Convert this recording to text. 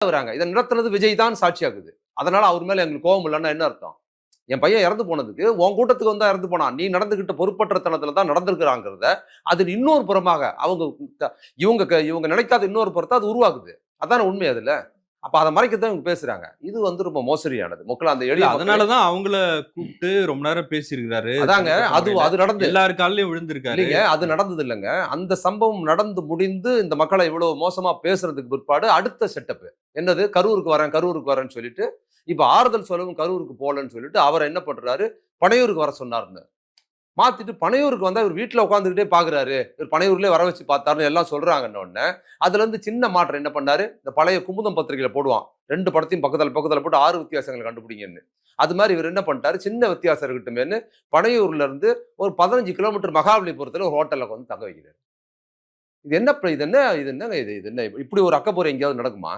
வராங்க. இதை நடத்துனது விஜய் தான் சாட்சியாகுது அதனால அவர் மேல எங்களுக்கு கோபம் இல்லைன்னா என்ன அர்த்தம்? என் பையன் இறந்து போனதுக்கு உன் கூட்டத்துக்கு வந்தா இறந்து போனான் நீ நடந்துகிட்ட பொறுப்பற்றத்தனத்துல தான் நடந்திருக்கிறாங்கிறத அது இன்னொரு புறமாக அவங்க இவங்க க- இவங்க நினைக்காத இன்னொரு புறத்தை அது உருவாக்குது. அதான உண்மை அதுல? அப்ப அதை மறைக்கத்தான் இவங்க பேசுறாங்க. இது வந்து ரொம்ப மோசடியானது. மக்கள் அந்த எளிய மக்கள். அதனாலதான் அவங்கள கூப்பிட்டு ரொம்ப நேரம் பேசியிருக்கிறாரு. அதாங்க அது அது நடந்து எல்லாரு காலையும் விழுந்திருக்காரு. இல்லைங்க அது நடந்தது இல்லைங்க அந்த சம்பவம் நடந்து முடிந்து இந்த மக்களை இவ்வளவு மோசமா பேசுறதுக்கு பிற்பாடு அடுத்த செட்டப் என்னது? கரூருக்கு வரேன் கரூருக்கு வரேன்னு சொல்லிட்டு இப்ப ஆறுதல் சொல்லவும் கரூருக்கு போகலன்னு சொல்லிட்டு அவர் என்ன பண்றாரு? பனையூருக்கு வர சொன்னாருன்னு மாற்றிட்டு பனையூருக்கு வந்தால் இவர் வீட்டில் உட்காந்துக்கிட்டே பார்க்குறாரு இவர் பனையூர்லேயே வர வச்சு பார்த்தாருன்னு எல்லாம் சொல்கிறாங்கன்னு உடனே அதுலேருந்து சின்ன மாற்றம் என்ன பண்ணாரு? இந்த பழைய குமுதம் பத்திரிகையில் போடுவான். ரெண்டு படத்தையும் பக்கத்தில் பக்கத்தில் போட்டு ஆறு வித்தியாசங்களை கண்டுபிடிங்கன்னு. அது மாதிரி இவர் என்ன பண்ணிட்டாரு? சின்ன வித்தியாசம் இருக்கட்டுமேன்னு பனையூர்ல இருந்து ஒரு பதினஞ்சு கிலோமீட்டர் மகாபலிபுரத்தில் ஒரு ஹோட்டலில் வந்து தங்க வைக்கிறார். இது என்ன இது என்ன இது என்னங்க இது இது என்ன இப்படி ஒரு அக்கப்போர் எங்கேயாவது நடக்குமா?